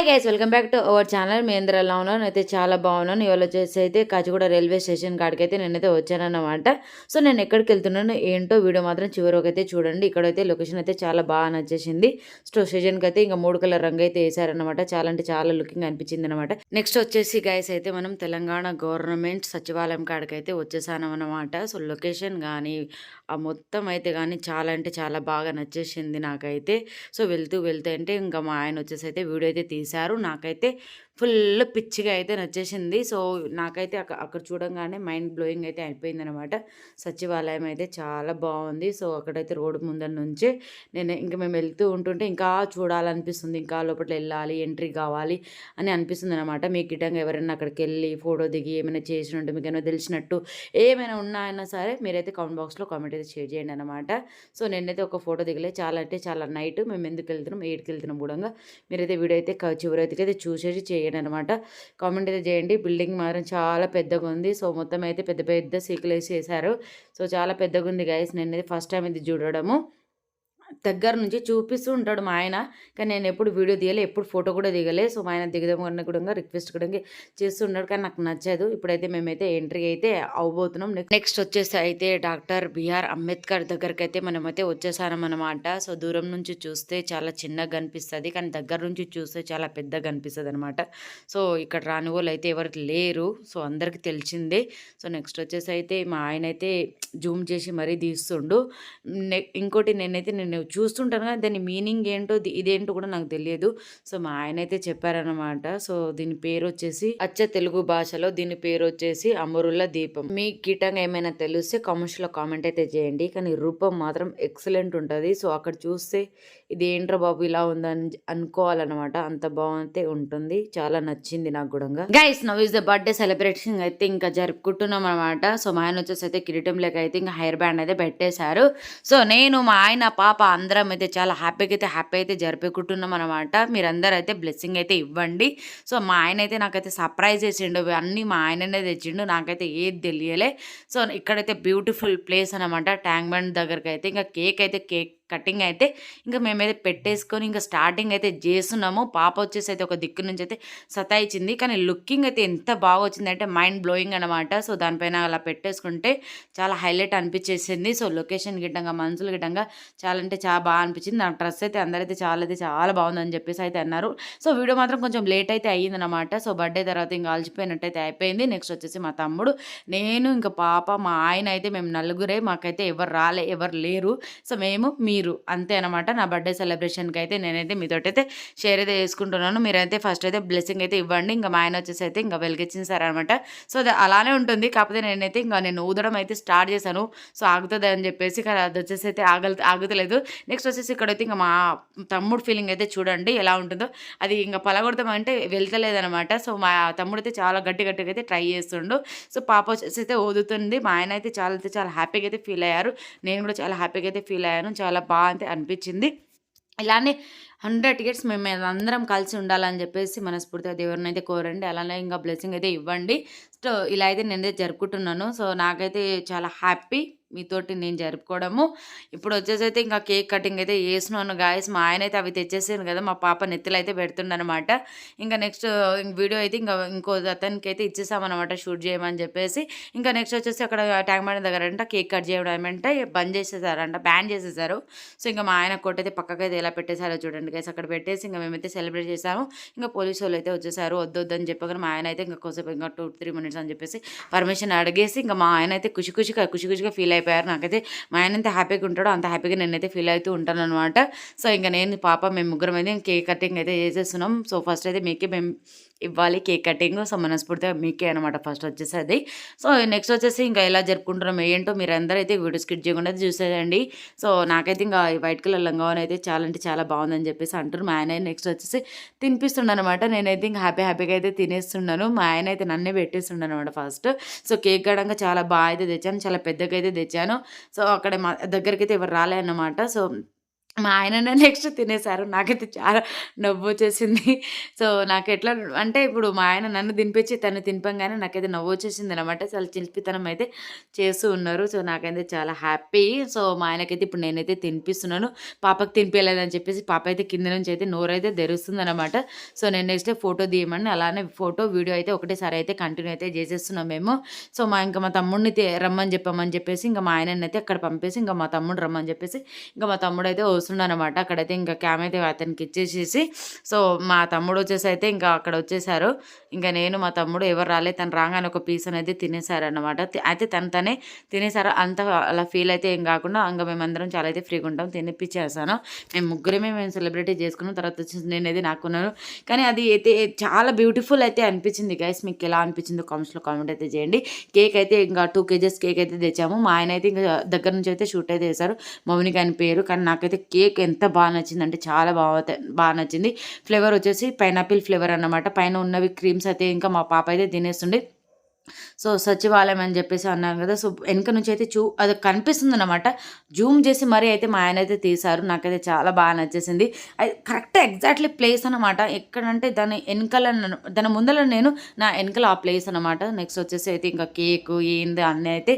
Hi guys welcome back to our channel మీ అందరూ ఎలా ఉన్నాను అయితే చాలా బాగున్నాను. ఇవాళ వచ్చేసి అయితే కాచిగూడ రైల్వే స్టేషన్ కాడికి అయితే నేనైతే వచ్చానన్నమాట. సో నేను ఎక్కడికి వెళ్తున్నాను ఏంటో వీడియో మాత్రం చివరి అయితే చూడండి. ఇక్కడైతే లొకేషన్ అయితే చాలా బాగా నచ్చేసింది. సో స్టేషన్కి అయితే ఇంకా మూడు కలర్ రంగు అయితే వేసారనమాట చాలా అంటే చాలా లుకింగ్ అనిపించింది అనమాట నెక్స్ట్ వచ్చేసి గైస్ అయితే మనం తెలంగాణ గవర్నమెంట్ సచివాలయం కాడికి అయితే వచ్చేసాను సో లొకేషన్ కానీ ఆ మొత్తం అయితే కానీ చాలా అంటే చాలా బాగా నచ్చేసింది నాకైతే. సో వెళ్తూ వెళ్తూ అంటే ఇంకా మా ఆయన వచ్చేసి అయితే వీడియో అయితే చేశారు. నాకైతే ఫుల్ పిచ్చిగా అయితే నచ్చేసింది. సో నాకైతే అక్కడ అక్కడ చూడంగానే మైండ్ బ్లోయింగ్ అయితే అయిపోయింది అనమాట సచివాలయం అయితే చాలా బాగుంది. సో అక్కడైతే రోడ్డు ముందర నుంచి నేను ఇంకా మేము వెళ్తూ ఉంటుంటే ఇంకా చూడాలనిపిస్తుంది. ఇంకా లోపల వెళ్ళాలి ఎంట్రీ కావాలి అని అనిపిస్తుంది అనమాట మీకు గిట్టంగా ఎవరైనా అక్కడికి వెళ్ళి ఫోటో దిగి ఏమైనా చేసినట్టు మీకు ఏమైనా తెలిసినట్టు ఏమైనా ఉన్నాయన్నా సరే మీరైతే కామెంట్ బాక్స్లో కామెంట్ అయితే షేర్ చేయండి అనమాట సో నేనైతే ఒక ఫోటో దిగలే. చాలా అంటే చాలా నైట్ మేము ఎందుకు వెళ్తున్నాం ఎయిట్కి వెళ్తున్నాం కూడా. మీరైతే వీడియో అయితే చివరైతే అయితే చూసేసి చేయండి. అనమాట కామెంట్ అయితే చేయండి. బిల్డింగ్ మాత్రం చాలా పెద్దగా ఉంది సో మొత్తం అయితే పెద్ద పెద్ద సీకులు వేసి సో చాలా పెద్దగా ఉంది గైస్ నేనైతే ఫస్ట్ టైం ఇది చూడడము. దగ్గర నుంచి చూపిస్తూ ఉంటాడు మా ఆయన. కానీ నేను ఎప్పుడు వీడియో దిగలే ఎప్పుడు ఫోటో కూడా దిగలే. సో మా ఆయన దిగదాం అన్న కూడా రిక్వెస్ట్ కూడా చేస్తున్నాడు కానీ నాకు నచ్చదు. ఇప్పుడైతే మేమైతే ఎంట్రీ అయితే అవ్వబోతున్నాం. నెక్స్ట్ వచ్చేసి అయితే డాక్టర్ బిఆర్ అంబేద్కర్ దగ్గరికి అయితే మనమైతే వచ్చేసానమనమాట సో దూరం నుంచి చూస్తే చాలా చిన్నగా కనిపిస్తుంది కానీ దగ్గర నుంచి చూస్తే చాలా పెద్దగా కనిపిస్తుంది అనమాట సో ఇక్కడ రాని వాళ్ళు అయితే ఎవరికి లేరు. సో అందరికి తెలిసిందే. సో నెక్స్ట్ వచ్చేసి అయితే మా ఆయన అయితే జూమ్ చేసి మరీ తీస్తుండు. ఇంకోటి నేనైతే నేను చూస్తుంటాను కానీ దాని మీనింగ్ ఏంటో ఇదేంటో కూడా నాకు తెలియదు. సో మా ఆయన అయితే చెప్పారనమాట సో దీని పేరు వచ్చేసి అచ్చ తెలుగు భాషలో దీని పేరు వచ్చేసి అమరుల దీపం. మీ కీటంగా ఏమైనా తెలిస్తే కామెంట్స్లో కామెంట్ అయితే చేయండి. కానీ రూపం మాత్రం ఎక్సలెంట్ ఉంటుంది. సో అక్కడ చూస్తే ఇది ఏంట్రా బాబు ఇలా ఉందని అనుకోవాలన్నమాట. అంత బాగుంటే ఉంటుంది. చాలా నచ్చింది నాకు కూడా guys now is the birthday celebration అయితే ఇంకా జరుపుకుంటున్నాం అనమాట సో మా ఆయన వచ్చేసి అయితే కిరీటం లేక అయితే ఇంకా హెయిర్ బ్యాండ్ అయితే పెట్టేశారు. సో నేను మా ఆయన పాప అందరం అయితే చాలా హ్యాపీగా అయితే హ్యాపీ అయితే జరుపుకుంటున్నాం అనమాట మీరందరూ అయితే బ్లెస్సింగ్ అయితే ఇవ్వండి. సో మా ఆయన అయితే నాకైతే సర్ప్రైజ్ చేసిండు. అన్నీ మా ఆయననే తెచ్చిండు. నాకైతే ఏది తెలియలే. సో ఇక్కడైతే బ్యూటిఫుల్ ప్లేస్ అనమాట ట్యాంక్ బండ్ దగ్గరకైతే అయితే ఇంకా కేక్ అయితే కేక్ కటింగ్ అయితే ఇంకా మేమైతే పెట్టేసుకొని ఇంకా స్టార్టింగ్ అయితే చేస్తున్నాము. పాప వచ్చేసి అయితే ఒక దిక్కు నుంచి అయితే సతాయించింది కానీ లుకింగ్ అయితే ఎంత బాగా వచ్చిందంటే మైండ్ బ్లోయింగ్ అనమాట సో దానిపైన అలా పెట్టేసుకుంటే చాలా హైలైట్ అనిపించేసింది. సో లొకేషన్ గిట్టంగా మనుషులు గిట్టంగా చాలా అంటే చాలా బాగా అనిపించింది. నా డ్రెస్ అయితే అందరైతే చాలా అయితే చాలా బాగుందని చెప్పేసి అయితే అన్నారు. సో వీడియో మాత్రం కొంచెం లేట్ అయితే అయ్యిందనమాట సో బర్త్డే తర్వాత ఇంకా అలసిపోయినట్టయితే అయిపోయింది. నెక్స్ట్ వచ్చేసి మా తమ్ముడు నేను ఇంకా పాప మా ఆయన అయితే మేము నలుగురే మాకైతే ఎవరు రాలే ఎవరు లేరు. సో మేము మీ మీరు అంతే అనమాట నా బర్త్డే సెలబ్రేషన్కి అయితే నేనైతే మీతోటైతే షేర్ అయితే చేసుకుంటున్నాను. మీరైతే ఫస్ట్ అయితే బ్లెస్సింగ్ అయితే ఇవ్వండి. ఇంకా మా ఆయన వచ్చేసి అయితే ఇంకా వెలిగించేసారనమాట సో అది అలానే ఉంటుంది. కాకపోతే నేనైతే ఇంకా నేను ఊదడం అయితే స్టార్ట్ చేశాను. సో ఆగుతుంది అని చెప్పేసి కానీ అది వచ్చేసి అయితే ఆగ ఆగుతలేదు. నెక్స్ట్ వచ్చేసి ఇక్కడైతే ఇంకా మా తమ్ముడు ఫీలింగ్ అయితే చూడండి ఎలా ఉంటుందో. అది ఇంకా పలగొడతామంటే వెళ్తలేదనమాట సో మా తమ్ముడు అయితే చాలా గట్టి గట్టిగా అయితే ట్రై చేస్తుండు. సో పాప వచ్చేసి అయితే ఊదుతుంది. మా ఆయన అయితే చాలా అయితే చాలా హ్యాపీగా అయితే ఫీల్ అయ్యారు. నేను కూడా చాలా హ్యాపీగా అయితే ఫీల్ అయ్యాను. చాలా బాగా అనిపించింది. ఇలానే హండ్రెడ్ టికెట్స్ మేము అందరం కలిసి ఉండాలని చెప్పేసి మనస్ఫూర్తిగా దేవుడిని అయితే కోరండి. అలానే ఇంకా బ్లెస్సింగ్ అయితే ఇవ్వండి. సో ఇలా అయితే నేనైతే జరుపుకుంటున్నాను. సో నాకైతే చాలా హ్యాపీ. మీతోటి నేను జరుపుకోవడము. ఇప్పుడు వచ్చేసి అయితే ఇంకా కేక్ కటింగ్ అయితే వేసినాను గాయస్. మా ఆయన అయితే అవి తెచ్చేసాను కదా మా పాప నెత్తిలో అయితే పెడుతుండనమాట. ఇంకా నెక్స్ట్ వీడియో అయితే ఇంకా ఇంకో అతనికి అయితే ఇచ్చేసామన్నమాట షూట్ చేయమని చెప్పేసి. ఇంకా నెక్స్ట్ వచ్చేసి అక్కడ ట్యాంక్ బండ్ దగ్గర అంట కేక్ కట్ చేయడం అంటే బంద్ చేసేసారంట బ్యాన్ చేసేసారు. సో ఇంకా మా ఆయన కొట్టయితే పక్కకైతే ఎలా పెట్టేశారో చూడండి గైస్ అక్కడ పెట్టేసి ఇంకా మేమైతే సెలబ్రేట్ చేసాము. ఇంకా పోలీసు వాళ్ళు అయితే వచ్చేసారు వద్దు వద్దని చెప్పగానే మా ఆయన అయితే ఇంకా కొంచెం ఇంకా టూ త్రీ మినిట్స్ అని చెప్పేసి పర్మిషన్ అడిగేసి ఇంకా మా ఆయన అయితే ఖుషి ఖుషిగా ఖుషి ఖుషిగా ఫీల్ అయిపోయారు. నాకైతే మా ఆయన ఎంత హ్యాపీగా ఉంటాడో అంత హ్యాపీగా నేనైతే ఫీల్ అవుతూ ఉంటాను అనమాట సో ఇంకా నేను పాప మేము ముగ్గురం అయితే కేక్ కటింగ్ అయితే చేసేస్తున్నాం. సో ఫస్ట్ అయితే మీకే మేము ఇవ్వాలి కేక్ కటింగ్ సో మనస్ఫూర్తిగా మీకే అనమాట ఫస్ట్ వచ్చేసి అది సో నెక్స్ట్ వచ్చేసి ఇంకా ఎలా జరుపుకుంటున్నాం ఏంటో మీరు అందరూ అయితే వీడియో స్కిట్ చేయకుండా చూసేదండి సో నాకైతే ఇంకా వైట్ కలర్ లంగావని అయితే చాలా అంటే చాలా బాగుందని చెప్పేసి అంటారు మా ఆయన నెక్స్ట్ వచ్చేసి తినిపిస్తున్నాను అనమాట నేనైతే ఇంకా హ్యాపీ హ్యాపీగా అయితే తినేస్తున్నాను. మా ఆయన అయితే నన్నే పెట్టేస్తుండ అనమాట ఫస్ట్ సో కేక్ కడంగా చాలా బాగా అయితే తెచ్చాను. చాలా పెద్దగా అయితే తెచ్చాను. సో అక్కడ మా దగ్గరికి అయితే ఎవరు రాలే అన్నమాట సో మా ఆయననే నెక్స్ట్ తినేసారు. నాకైతే చాలా నవ్వొచ్చేసింది. సో, నాకు ఎట్లా అంటే ఇప్పుడు మా ఆయన నన్ను తినిపించి తను తినిపంగానే నాకైతే నవ్వొచ్చేసిందనమాట. చాలా చిలిపితనం అయితే చేస్తూ ఉన్నారు. సో, నాకైతే చాలా హ్యాపీ. సో, మా ఆయనకైతే ఇప్పుడు నేనైతే తినిపిస్తున్నాను. పాపకి తినిపించలేదని చెప్పేసి పాప అయితే కింద నుంచి అయితే నోరైతే తెరుస్తుందనమాట. సో, నేను నెక్స్ట్ ఫోటో తీయమని అలానే ఫోటో, వీడియో అయితే ఒకటేసారి అయితే కంటిన్యూ అయితే చేసేస్తున్నాం మేము. సో, మా ఇంకా మా తమ్ముడిని రమ్మని చెప్పామని చెప్పేసి ఇంకా మా ఆయననైతే అక్కడ పంపేసి ఇంకా మా తమ్ముడు రమ్మని చెప్పేసి ఇంకా మా తమ్ముడు అయితే తమ్ముడైతే వస్తుండనమాట. అక్కడైతే ఇంకా క్యామ్ అయితే అతనికి ఇచ్చేసేసి సో, మా తమ్ముడు వచ్చేసి అయితే ఇంకా అక్కడ వచ్చేసారు. ఇంకా నేను మా తమ్ముడు ఎవరు రాలేదు. తను రాగానే ఒక పీస్ అనేది తినేసారనమాట. అయితే తను తనే తినేసారు. అంత అలా ఫీల్ అయితే ఏం కాకుండా ఇంకా మేమందరం చాలా అయితే ఫ్రీగా ఉంటాం. తినిపించేసాను. మేము ముగ్గురమే మేము సెలబ్రిటీ చేసుకున్నాం. తర్వాత వచ్చేసి నేనైతే నాకున్నాను. కానీ అది అయితే చాలా బ్యూటిఫుల్ అయితే అనిపించింది గైస్. మీకు ఎలా అనిపించిందో కామెంట్స్‌లో కామెంట్ అయితే చేయండి. కేక్ అయితే ఇంకా టూ కేజెస్ కేక్ అయితే తెచ్చాము. మా ఆయన అయితే ఇంకా దగ్గర నుంచి అయితే షూట్ అయితే చేశారు. మౌనిక అని పేరు. కానీ నాకైతే కేక్ కేక్ ఎంత బాగా నచ్చిందంటే చాలా బాగా బాగా నచ్చింది. ఫ్లేవర్ వచ్చేసి పైనాపిల్ ఫ్లేవర్ అన్నమాట. పైన ఉన్నవి క్రీమ్స్ అయితే ఇంకా మా పాప అయితే తినేస్తుండే. సో, సచివాలయం అని చెప్పేసి అన్నాను కదా! సో, వెనక నుంచి అయితే చూ అది కనిపిస్తుంది అనమాట జూమ్ చేసి మరీ అయితే మా ఆయన అయితే తీశారు. నాకైతే చాలా బాగా నచ్చేసింది. అది కరెక్ట్ ఎగ్జాక్ట్‌లీ ప్లేస్ అనమాట. ఎక్కడంటే దాని ఎనకాల దాని ముందర నేను నా వెనకాల ఆ ప్లేస్ అనమాట. నెక్స్ట్ వచ్చేసి అయితే ఇంకా కేకు ఏంది అన్నీ అయితే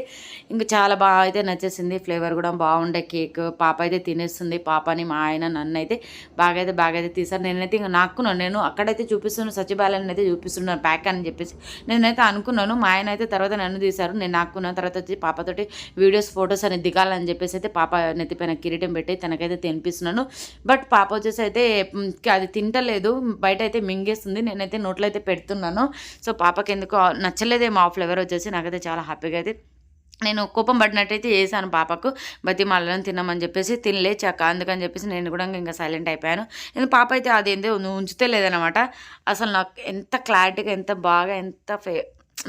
ఇంకా చాలా బాగా అయితే నచ్చేసింది. ఫ్లేవర్ కూడా బాగుండే కేక్. పాప అయితే తినేస్తుంది. పాపని, మా ఆయన, నన్నైతే బాగా అయితే బాగా అయితే తీశారు. నేనైతే ఇంకా నాకున్నాను నేను అక్కడైతే చూపిస్తున్నాను సచివాలయాన్ని అయితే చూపిస్తున్నాను ప్యాక్ అని చెప్పేసి నేనైతే అనుకున్నాను. మా ఆయన అయితే తర్వాత నన్ను తీశారు. నేను నాకున్న తర్వాత వచ్చి పాపతోటి వీడియోస్, ఫొటోస్ అనేది దిగాలని చెప్పేసి అయితే పాప నెత్తిపైన కిరీటం పెట్టి తనకైతే తినిపిస్తున్నాను. బట్ పాప వచ్చేసి అయితే అది తింటలేదు. బయట అయితే మింగేస్తుంది. నేనైతే నోట్లో అయితే పెడుతున్నాను. సో, పాపకి ఎందుకో నచ్చలేదేమో ఆ ఫ్లేవర్ వచ్చేసి నాకైతే చాలా హ్యాపీగా అయితే నేను కోపం పడినట్టయితే వేసాను పాపకు బతిమాలను తినమని చెప్పేసి తినలే చక్క అందుకని చెప్పేసి నేను కూడా ఇంకా సైలెంట్ అయిపోయాను నేను పాప అయితే అది ఏందో ఉంచితే లేదనమాట అసలు నాకు ఎంత క్లారిటీగా ఎంత బాగా ఎంత ఫే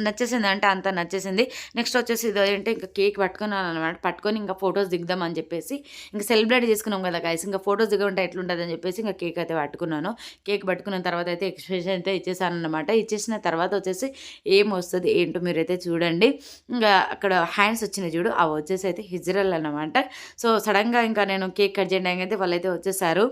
నచ్చేసింది అంటే అంత నచ్చేసింది. నెక్స్ట్ వచ్చేసి ఇది ఏంటంటే ఇంకా కేక్ పట్టుకున్నాను అనమాట పట్టుకొని ఇంకా ఫొటోస్ దిగుదామని చెప్పేసి ఇంకా సెలబ్రేట్ చేసుకున్నాం కదా గైస్ ఇంకా ఫొటోస్ దిగుంటే ఎట్లుంటుంది అని చెప్పేసి ఇంకా కేక్ అయితే పట్టుకున్నాను. కేక్ పట్టుకున్న తర్వాత అయితే ఎక్స్ప్రెషన్ అయితే ఇచ్చేసాను అనమాట ఇచ్చేసిన తర్వాత వచ్చేసి ఏం వస్తుంది ఏంటో మీరైతే చూడండి. ఇంకా అక్కడ హ్యాండ్స్ వచ్చినాయి చూడు అవి వచ్చేసి అయితే హిజ్రల్ అనమాట సో సడన్గా ఇంకా నేను కేక్ కట్ చేయడానికి అయితే వాళ్ళైతే వచ్చేసారు.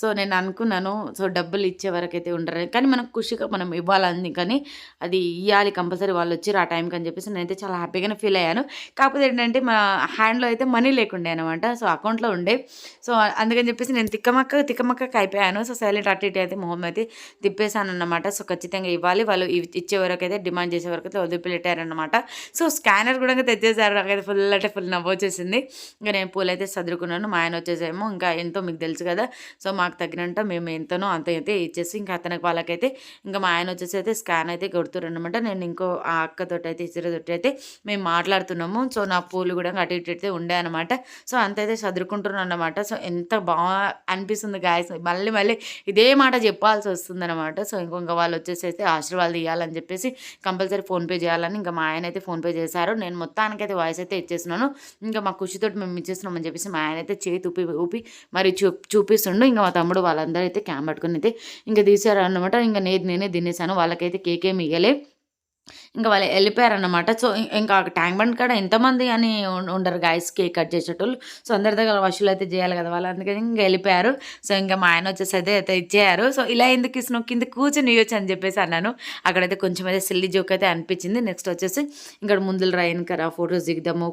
సో నేను అనుకున్నాను సో డబ్బులు ఇచ్చే వరకు అయితే ఉండరు. కానీ మనకు ఖుషిగా మనం ఇవ్వాలని కానీ అది ఇవ్వాలి కంపల్సరీ. సరే వాళ్ళు వచ్చారు ఆ టైంకి అని చెప్పేసి నేనైతే చాలా హ్యాపీగానే ఫీల్ అయ్యాను. కాకపోతే ఏంటంటే మా హ్యాండ్లో అయితే మనీ లేకుండే అనమాట సో అకౌంట్లో ఉండే. సో అందుకని చెప్పేసి నేను తిక్కమక్క తిక్కమక్కకి అయిపోయాను. సో సైలెంట్ అటు ఇటు అయితే మొహం అయితే తిప్పేశాను అనమాట సో ఖచ్చితంగా ఇవ్వాలి. వాళ్ళు ఇచ్చే వరకు అయితే డిమాండ్ చేసే వరకు అయితే వదిలిపెట్టారనమాట సో స్కానర్ కూడా తెచ్చేసారు నాకైతే ఫుల్ అంటే ఫుల్ నవ్వు వచ్చేసింది. ఇంకా నేను పూలు అయితే చదువుకున్నాను మా ఆయన వచ్చేసేమో ఇంకా ఎంతో మీకు తెలుసు కదా. సో మాకు తగినంత మేము ఎంతనో అంత అయితే ఇచ్చేసి ఇంకా అతనికి వాళ్ళకైతే ఇంకా మా ఆయన వచ్చేసి అయితే స్కాన్ అయితే కొడుతురు అనమాట నేను ఇంకో ఆ అక్కతోటి అయితే ఇద్దరితోటి అయితే మేము మాట్లాడుతున్నాము. సో నా పూలు కూడా అటు ఇటు అయితే ఉండే అనమాట సో అంతైతే చదువుకుంటున్నాను అనమాట సో ఎంత బాగా అనిపిస్తుంది గాయస్ మళ్ళీ మళ్ళీ ఇదే మాట చెప్పాల్సి వస్తుంది అనమాట సో ఇంకొక వాళ్ళు వచ్చేసి అయితే ఆశీర్వాదాలు ఇవ్వాలని చెప్పేసి కంపల్సరీ ఫోన్పే చేయాలని ఇంకా మా ఆయన అయితే ఫోన్పే చేశారు. నేను మొత్తానికైతే వాయిస్ అయితే ఇచ్చేసినాను ఇంకా మా ఖుషితో మేము ఇచ్చేస్తున్నామని చెప్పేసి మా ఆయన అయితే చేతి ఊపి ఊపి మరి చూ చూపిస్తుండు. ఇంకా మా తమ్ముడు వాళ్ళందరూ అయితే క్యామ్ పట్టుకుని అయితే ఇంకా తీసారు అనమాట ఇంకా నేను నేనే తినేసాను. వాళ్ళకైతే కేకే మిగలే ఇవ్వలే ఇంకా వాళ్ళు వెళ్ళిపోయారన్నమాట. సో ఇంకా ట్యాంక్ బండ్ కాడ ఎంతమంది అని ఉండరు గాయస్ కేక్ కట్ చేసేటోళ్ళు. సో అందరి దగ్గర వసూలు అయితే చేయాలి కదా వాళ్ళు. అందుకని ఇంకా వెళ్ళిపోయారు. సో ఇంకా మా ఆయన వచ్చేసి అయితే అయితే ఇచ్చేయారు. సో ఇలా ఎందుకు ఇస్తున్నావు కింద కూర్చొని ఇవ్వచ్చు అని చెప్పేసి అన్నాను. అక్కడైతే కొంచెం అయితే సిల్లి జోక్ అయితే అనిపించింది. నెక్స్ట్ వచ్చేసి ఇక్కడ ముందులు రాయను కదా ఫొటోస్ దిగుదాము.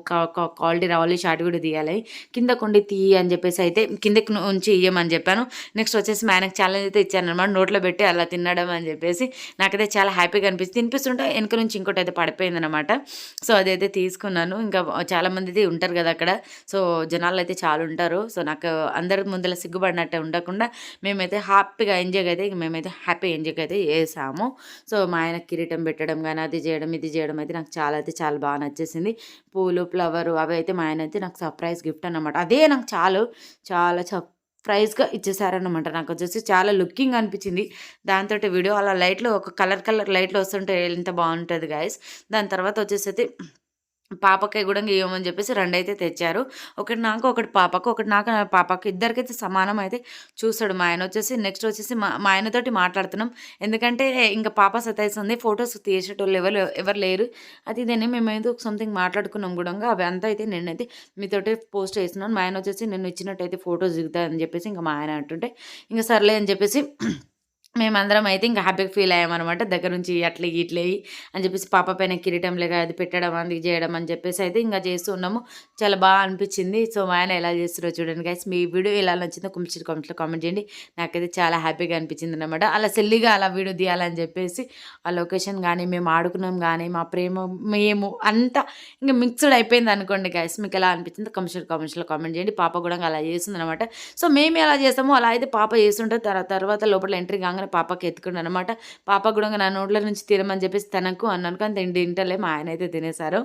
క్వాలిటీ రావాలి. షార్ట్ కూడా తీయాలి. కింద కొండి తీయి అని చెప్పేసి అయితే కిందకి ఉంచి ఇయ్యమని చెప్పాను. నెక్స్ట్ వచ్చేసి మా ఆయనకు ఛాలెంజ్ అయితే ఇచ్చాను అనమాట నోట్లో పెట్టి అలా తినడం అని చెప్పేసి. నాకైతే చాలా హ్యాపీగా అనిపిస్తుంది తినిపిస్తుంటే వెనుక నుంచి ఇంకోటి అయితే పడిపోయింది అనమాట సో అదైతే తీసుకున్నాను. ఇంకా చాలామంది అయితే ఉంటారు కదా అక్కడ. సో జనాలు అయితే చాలా ఉంటారు. సో నాకు అందరి ముందర సిగ్గుపడినట్టే ఉండకుండా మేమైతే హ్యాపీగా ఎంజాయ్ అయితే మేమైతే హ్యాపీ ఎంజాయ్ అయితే చేసాము. సో మా ఆయన కిరీటం పెట్టడం కానీ అది చేయడం ఇది చేయడం అయితే నాకు చాలా అయితే చాలా బాగా నచ్చేసింది. పూలు ఫ్లవర్ అవి అయితే మా ఆయన అయితే నాకు సర్ప్రైజ్ గిఫ్ట్ అనమాట అదే నాకు చాలు. చాలా ప్రైజ్గా ఇచ్చేసారనమాట నాకు వచ్చేసి చాలా లుకింగ్ అనిపించింది. దాంతో వీడియో అలా లైట్లు ఒక కలర్ కలర్ లైట్లు వస్తుంటే ఎంత బాగుంటుంది గాయస్. దాని తర్వాత వచ్చేసి అయితే పాపకి కూడా ఇవ్వమని చెప్పేసి రెండు అయితే తెచ్చారు. ఒకటి నాకు ఒకటి పాపకు. ఒకటి నాకు పాపకు ఇద్దరికైతే సమానం అయితే చూస్తాడు మా ఆయన. వచ్చేసి నెక్స్ట్ వచ్చేసి మా మా ఆయనతోటి మాట్లాడుతున్నాం. ఎందుకంటే ఇంకా పాప సతాయిస్తుంది. ఫొటోస్ తీసేటోళ్ళు ఎవరు ఎవరు లేరు. అది ఇదేనే మేమైతే సంథింగ్ మాట్లాడుకున్నాం కూడా అవి అంతా అయితే నేనైతే మీతోటి పోస్ట్ చేస్తున్నాను. మా ఆయన వచ్చేసి నేను ఇచ్చినట్టయితే ఫొటోస్ దిగుతాయని చెప్పేసి ఇంకా మా ఆయన అంటుంటే ఇంకా సర్లే అని చెప్పేసి మేమందరం అయితే ఇంకా హ్యాపీగా ఫీల్ అయ్యామన్నమాట. దగ్గర నుంచి అట్లా ఇట్లా అని చెప్పేసి పాప పైన కిరీటం లేక అది పెట్టడం అది చేయడం అని చెప్పేసి అయితే ఇంకా చేస్తూ ఉన్నాము. చాలా బాగా అనిపించింది. సో మా ఆయన ఎలా చేస్తారో చూడండి గైస్ మీ వీడియో ఎలా నచ్చిందో కొంచెం కామెంట్లో కామెంట్ చేయండి. నాకైతే చాలా హ్యాపీగా అనిపించింది అనమాట అలా సెల్లిగా అలా వీడియో తీయాలని చెప్పేసి ఆ లొకేషన్ కానీ మేము ఆడుకున్నాం కానీ మా ప్రేమ మేము అంతా ఇంకా మిక్స్డ్ అయిపోయింది అనుకోండి గైస్ మీకు ఎలా అనిపించిందో కమిషన్ కామెంట్స్లో కామెంట్ చేయండి. పాప కూడా అలా చేస్తుంది అనమాట సో మేము ఎలా చేస్తామో అలా అయితే పాప చేస్తుంటే తర్వాత లోపల ఎంట్రీ కాగానే పాపకి ఎత్తుకున్నాను అనమాట పాప కూడా నా నోట్ల నుంచి తినమని చెప్పేసి తనకు అన్నాను. కానీ తిండి తింటలే మా ఆయన అయితే తినేశారు.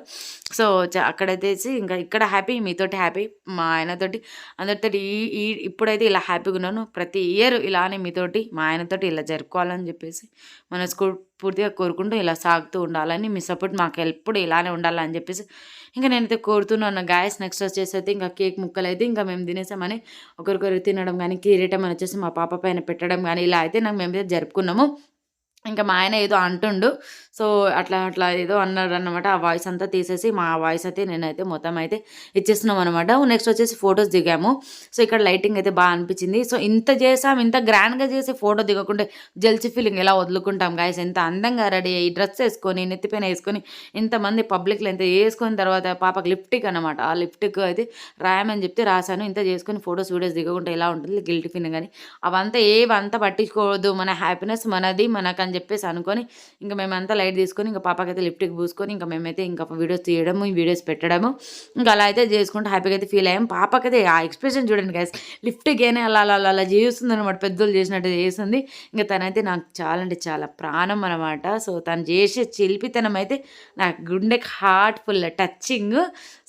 సో అక్కడైతే ఇంకా ఇక్కడ హ్యాపీ మీతోటి హ్యాపీ మా ఆయనతోటి అందరితో ఈ ఈ ఇప్పుడైతే ఇలా హ్యాపీగా ఉన్నాను. ప్రతి ఇయర్ ఇలానే మీతోటి మా ఆయనతోటి ఇలా జరుపుకోవాలని చెప్పేసి మన స్కూల్ పూర్తిగా కోరుకుంటూ ఇలా సాగుతూ ఉండాలని మీ సపోర్ట్ మాకు ఎప్పుడు ఇలానే ఉండాలని చెప్పేసి ఇంకా నేనైతే కోరుతున్నాను గాయస్ నెక్స్ట్ వచ్చేసి అయితే ఇంకా కేక్ ముక్కలు అయితే ఇంకా మేము తినేసామని ఒకరికొకరు తినడం కానీ కిరీటం అని వచ్చేసి మా పాప పైన పెట్టడం కానీ ఇలా అయితే నాకు మేము జరుపుకున్నాము. ఇంకా మా ఆయన ఏదో అంటుండు సో అట్లా అట్లా ఏదో అన్నారు అనమాట ఆ వాయిస్ అంతా తీసేసి మా వాయిస్ అయితే నేనైతే మొత్తం అయితే ఇచ్చేస్తున్నాం అనమాట నెక్స్ట్ వచ్చేసి ఫొటోస్ దిగాము. సో ఇక్కడ లైటింగ్ అయితే బాగా అనిపించింది. సో ఇంత చేసాం ఇంత గ్రాండ్గా చేసి ఫోటో దిగకుంటే జల్చి ఫీలింగ్ ఎలా వదులుకుంటాం గాయస్? ఎంత అందంగా రెడీ అయ్యి డ్రెస్ వేసుకొని నెత్తిపైన వేసుకొని ఇంతమంది పబ్లిక్లో ఎంత వేసుకున్న తర్వాత పాపకి లిఫ్టిక్ అనమాట ఆ లిఫ్టిక్ అయితే రాయమని చెప్తే రాశాను. ఇంత చేసుకొని ఫొటోస్ వీడియోస్ దిగకుంటే ఎలా ఉంటుంది? గిల్ట్ ఫీలింగ్ అని. అవంతా ఏవంతా పట్టించుకోవద్దు. మన హ్యాపీనెస్ మనది మనకని అని చెప్పేసి అనుకొని ఇంకా మేమంతా లైట్ తీసుకొని ఇంకా పాపకైతే లిఫ్ట్కి పూసుకొని ఇంకా మేమైతే ఇంకా వీడియోస్ తీయడము ఈ వీడియోస్ పెట్టడము. ఇంకా అలా అయితే చేసుకుంటూ హ్యాపీగా అయితే ఫీల్ అయ్యాం. పాపకైతే ఆ ఎక్స్ప్రెషన్ చూడండి గైస్ లిఫ్ట్కి అయినా అలా అలా అలా చేస్తుంది అనమాట పెద్దలు చేసినట్టు చేస్తుంది. ఇంకా తనైతే నాకు చాలా అంటే చాలా ప్రాణం అనమాట సో తను చేసే చిలిపితనం అయితే నాకు గుండెకి హార్ట్ఫుల్ టచ్చింగ్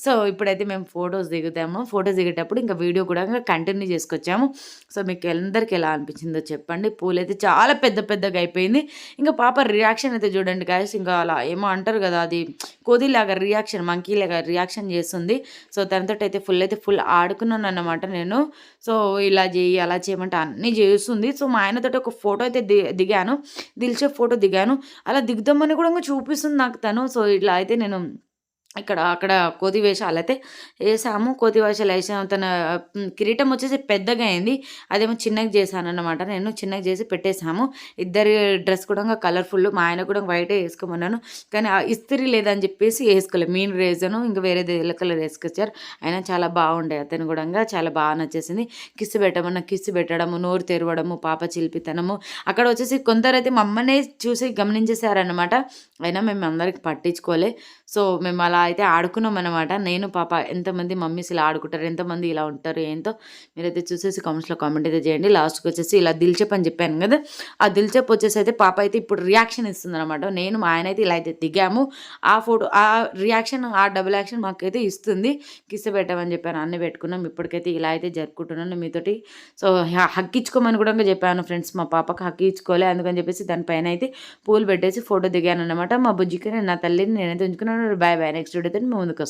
సో ఇప్పుడైతే మేము ఫొటోస్ దిగుతాము. ఫొటోస్ దిగేటప్పుడు ఇంకా వీడియో కూడా కంటిన్యూ చేసుకొచ్చాము. సో మీకు అందరికీ ఎలా అనిపించిందో చెప్పండి. పూలు అయితే చాలా పెద్ద పెద్దగా అయిపోయింది. ఇంకా పాప రియాక్షన్ అయితే చూడండి గాయస్ ఇంకా అలా ఏమో అంటారు కదా అది కోదిలాగా రియాక్షన్ మంకీలాగా రియాక్షన్ చేస్తుంది. సో తనతో అయితే ఫుల్ అయితే ఫుల్ ఆడుకున్నాను అన్నమాట నేను. సో ఇలా చేయి అలా చేయమంటే అన్నీ చేస్తుంది. సో మా ఆయనతో ఒక ఫోటో అయితే దిగాను. దిల్చే ఫోటో దిగాను. అలా దిగుదామని కూడా చూపిస్తుంది నాకు తను. సో ఇట్లా అయితే నేను ఇక్కడ అక్కడ కోతి వేషాలు. అయితే వేసాము కోతి వేషాలు వేసాము తన కిరీటం వచ్చేసి పెద్దగా అయింది. అదేమో చిన్నగా చేశాను అనమాట నేను చిన్నగా చేసి పెట్టేశాము. ఇద్దరి డ్రెస్ కూడా కలర్ఫుల్. మా ఆయన కూడా వైటే వేసుకోమన్నాను. కానీ ఇస్త్రీ లేదని చెప్పేసి వేసుకోలేదు మీన్ రేజను ఇంకా వేరే ఎల్ల కలర్ వేసుకొచ్చారు. అయినా చాలా బాగుండే. అతను కూడా చాలా బాగా నచ్చేసింది. కిస్సు పెట్టమన్న కిస్సు పెట్టడము నోరు తెరవడము పాప చిలిపితనము. అక్కడ వచ్చేసి కొందరైతే మమ్మల్ని చూసి గమనించేశారనమాట అయినా మేము అందరికి పట్టించుకోలే. సో మేము అలా అయితే ఆడుకున్నాం అనమాట నేను పాప ఎంతమంది మమ్మీస్ ఇలా ఆడుకుంటారు ఎంతమంది ఇలా ఉంటారు ఏంటో మీరైతే చూసేసి కామెంట్స్లో కామెంట్ అయితే చేయండి. లాస్ట్కి వచ్చేసి ఇలా దిల్చెప్ అని చెప్పాను కదా ఆ దిల్చెప్ వచ్చేసి అయితే పాప అయితే ఇప్పుడు రియాక్షన్ ఇస్తుంది అనమాట నేను మా ఆయన అయితే ఇలా అయితే దిగాము. ఆ ఫోటో ఆ రియాక్షన్ ఆ డబుల్ యాక్షన్ మాకైతే ఇస్తుంది. కిస్స పెట్టమని చెప్పాను అన్నీ పెట్టుకున్నాం. ఇప్పటికైతే ఇలా అయితే జరుపుకుంటున్నాను మీతోటి. సో హక్కించుకోమని కూడా చెప్పాను ఫ్రెండ్స్ మా పాపకి హక్కించుకోలే అందుకని చెప్పేసి దానిపైన అయితే పూలు పెట్టేసి ఫోటో దిగాను అనమాట మా బుజ్జికి నా తల్లిని నేనైతే ఉంచుకున్నాను. Bye bye next. ಸ್ಟುಡಿಯೋದನ್ನು ಮುಂದಕ್ಕೆ